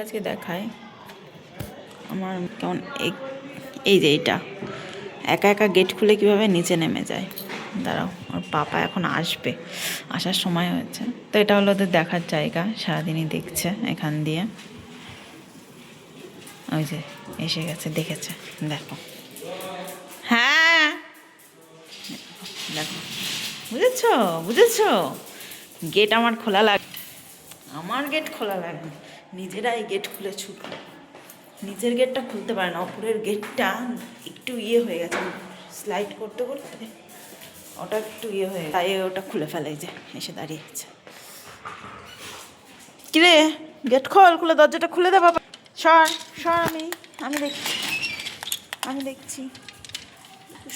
আজকে দেখায়। আমার কেমন এই- যে এইটা। একা একা গেট খুলে কীভাবে নিচে নেমে যায়? দাঁড়াও, ওর পাপা এখন আসবে। আসার সময় হয়েছে। তো এটা হলো ওদের দেখার জায়গা, সারাদিনই দেখছে এখান দিয়ে। ওই যে, এসে গেছে, দেখেছে। দেখো। হ্যাঁ। দেখো। বুঝেছ? বুঝেছ? গেট আমার খোলা লাগ আমার গেট খোলা লাগে নিজেরাই গেট খুলে ছুটো নিজের গেটটা খুলতে পারে না অপরের গেটটা একটু ইয়ে হয়ে গেছে স্লাইড করতে করতে ওটা একটু ইয়ে হয়ে তাই ওটা খুলে ফেলে যে, এসে দাঁড়িয়েছে কিরে গেট খোল, খুলে দরজাটা খুলে দে বাবা। সর সর আমি আমি দেখছি আমি দেখছি।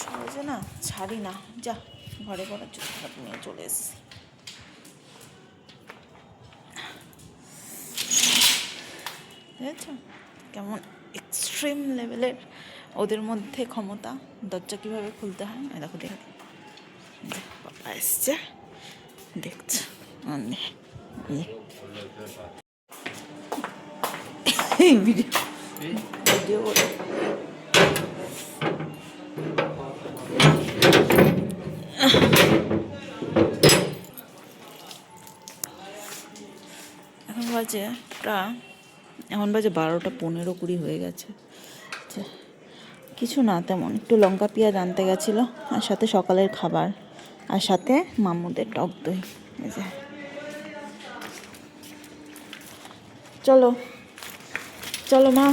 সহজে না, ছাড়ি না। যা, ঘরে ঘরে চুপচাপ নিয়ে চলে এসেছি। বুঝেছ কেমন এক্সট্রিম লেভেলের ওদের মধ্যে ক্ষমতা, দরজা কীভাবে খুলতে হয়? দেখো, দেখে। বাবা এসছে। দেখছ। এই। ভিডিও। ভিডিও এখন বাজে প্রায় এখন বাজে বারোটা পনেরো কুড়ি হয়ে গেছে। আচ্ছা, কিছু না তেমন। একটু লঙ্কা পেঁয়াজ আনতে গেছিল আর সাথে সকালের খাবার আর সাথে মামুদের টক দই। চলো চলো মা।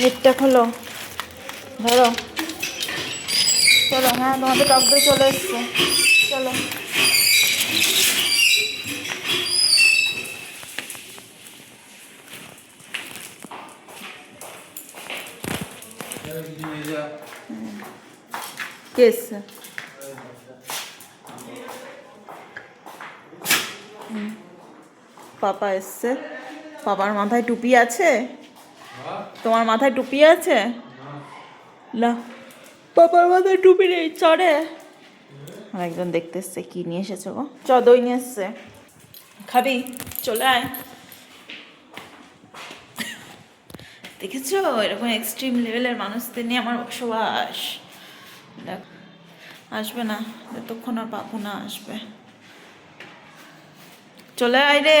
নেটটা খোলো। ধরো। চলো হ্যাঁ তোমাদের টক দই চলে এসছে। চলো। কে পাপা এসছে। পাপার মাথায় টুপি আছে? তোমার মাথায় টুপি আছে? না। পাপার মাথায় টুপি নেই, চড়ে। একজন দেখতে এসছে, কি নিয়ে এসেছে গো? চ, দই নিয়ে এসছে। খাবি, চলে আয়। দেখেছ? এরকম এক্সট্রিম লেভেলের মানুষদের নিয়ে আমার বসবাস। দেখ আসবে না যতক্ষণ আর পাপু না আসবে। চলে আয় রে।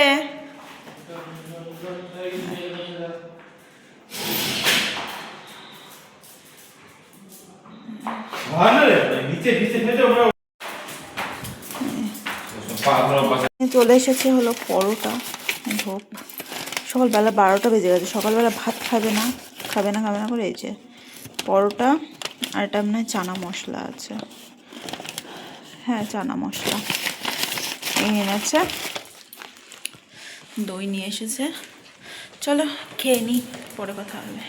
চলে এসেছে হলো পরোটা ভোগ সকালবেলা বারোটা বেজে গেছে। সকালবেলা ভাত খাবে না খাবে না খাবে না করে এই যে পরোটা আর এটা মনে চানা মশলা আছে। হ্যাঁ চানা মশলা। এই এনেছে। দই নিয়ে এসেছে। চলো খেয়ে নিই পরে কথা হবে।